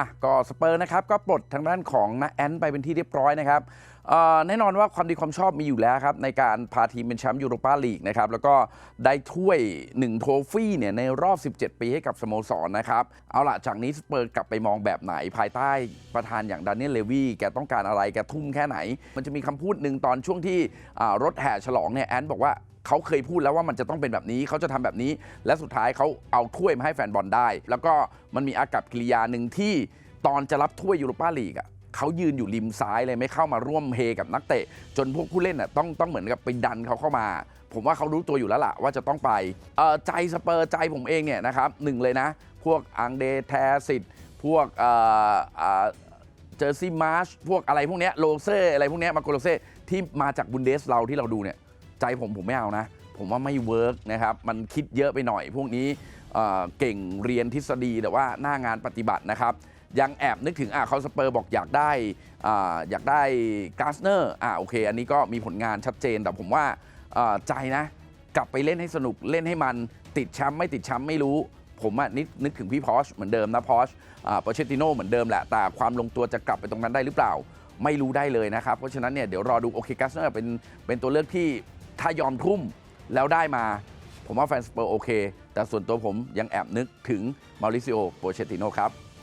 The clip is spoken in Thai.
อะก็สเปอร์นะครับก็ปลดทางด้านของนาแอนไปเป็นที่เรียบร้อยนะครับแน่นอนว่าความดีความชอบมีอยู่แล้วครับ ในการพาทีมเป็นแชมป์ยูโรปาลีกนะครับ แล้วก็ได้ถ้วย 1 โทฟี่เนี่ยในรอบ 17 ปีให้กับสโมสรนนะครับ เอาล่ะ จากนี้สเปอร์กลับไปมองแบบไหนภายใต้ประธานอย่างดานเนียลเลวีแกต้องการอะไร แกทุ่มแค่ไหน มันจะมีคำพูดหนึ่งตอนช่วงที่รถแห่ฉลองเนี่ยแอนบอกว่า เขาเคยพูดแล้วว่ามันจะต้องเป็นแบบนี้เขาจะทำแบบนี้ และสุดท้ายเขาเอาถ้วยมาให้แฟนบอลได้ แล้วก็มันมีอากับกิริยาหนึ่งที่ตอนจะรับถ้วยยูโรปาลีกอะเขายืนอยู่ริมซ้ายเลยไม่เข้ามาร่วมเฮกับนักเตะ จนพวกผู้เล่นอะต้องต้องเหมือนกับไปดันเขาเข้ามา ผมว่าเขารู้ตัวอยู่แล้วล่ะว่าจะต้องไปใจสเปอร์ใจผมเองเนี่ยนะครับหนึ่งเลยนะ พวกอังเดแทสิตพวกเจอร์ซี่มาร์ชพวกอะไรพวกเนี้ยโลเซ่อะไรพวกเนี้ยมาโกโลเซ่ที่มาจากบุนเดสเราที่เราดูเนี่ย ใจผมผมไม่เอานะ ผมว่าไม่เวิร์กนะครับ มันคิดเยอะไปหน่อย พวกนี้เก่งเรียนทฤษฎีแต่ว่าหน้างานปฏิบัตินะครับ ยังแอบนึกถึงอะเขาสเปอร์บอกอยากได้อ่าอยากได้กาสเนอร์อะโอเค อันนี้ก็มีผลงานชัดเจนแต่ผมว่าใจนะกลับไปเล่นให้สนุกเล่นให้มันติดแชมป์ไม่ติดแชมป์ไม่รู้ ผมอะนึกนึกถึงพี่พอชเหมือนเดิมนะพอชโปเชติโนเหมือนเดิมแหละ แต่ความลงตัวจะกลับไปตรงนั้นได้หรือเปล่า ไม่รู้ได้เลยนะครับ เพราะฉะนั้นเนี่ยเดี๋ยวรอดูโอเคกัสเนอร์เป็นเป็นตัวเลือกที่ ถ้ายอมทุ่มแล้วได้มา ผมว่าแฟนสเปอร์โอเค แต่ส่วนตัวผมยังแอบนึกถึงมาริซิโอโปเชติโนครับ